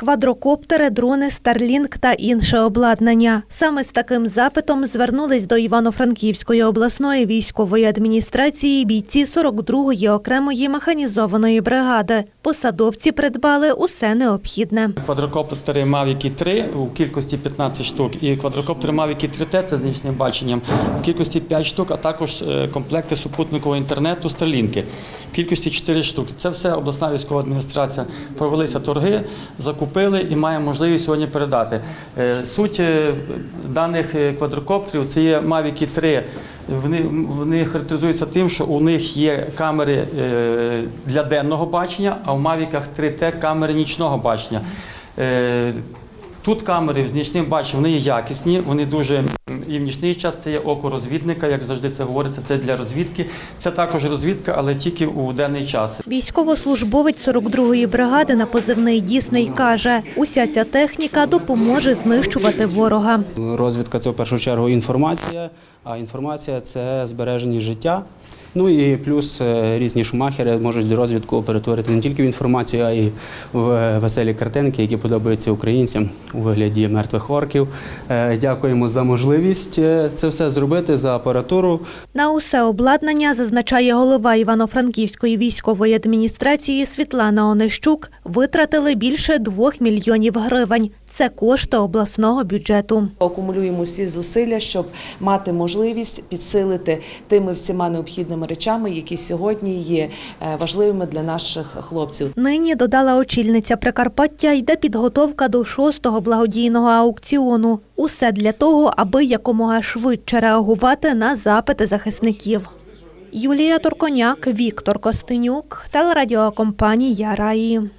Квадрокоптери, дрони, Старлінк та інше обладнання. Саме з таким запитом звернулись до Івано-Франківської обласної військової адміністрації бійці 42-ї окремої механізованої бригади. Посадовці придбали усе необхідне. Квадрокоптери Mavic 3 у кількості 15 штук і квадрокоптери Mavic 3T це з нічним баченням у кількості 5 штук, а також е, комплекти супутникового інтернету Старлінки в кількості 4 штуки. Це все обласна військова адміністрація провелися торги, закупили і маємо можливість сьогодні передати. Е, Суть е, даних квадрокоптерів це є Mavic 3. Вони, вони характеризуються тим, що у них є камери е, для денного бачення, а в Мавіках 3T камери нічного бачення. Е, Тут камери з нічним баченням вони є якісні, вони дуже і в нічний час це є око розвідника, як завжди це говориться. Це для розвідки. Це також розвідка, але тільки у денний час. Військовослужбовець 42-ї бригади на позивний Дісний каже, уся ця техніка допоможе знищувати ворога. Розвідка це в першу чергу інформація, а інформація це збереження життя. Ну і плюс е, різні шумахери можуть розвідку перетворити не тільки в інформацію, а й в е, веселі картинки, які подобаються українцям у вигляді мертвих орків. Е, Дякуємо за можливість це все зробити за апаратуру. На усе обладнання, зазначає голова Івано-Франківської військової адміністрації Світлана Онищук, витратили більше двох мільйонів гривень. Це кошти обласного бюджету. Акумулюємо всі зусилля, щоб мати можливість підсилити тими всіма необхідними речами, які сьогодні є е, важливими для наших хлопців. Нині додала очільниця Прикарпаття, йде підготовка до шостого благодійного аукціону. Усе для того, аби якомога швидше реагувати на запити захисників. Юлія Торконяк, Віктор Костенюк, телерадіокомпанія Раї.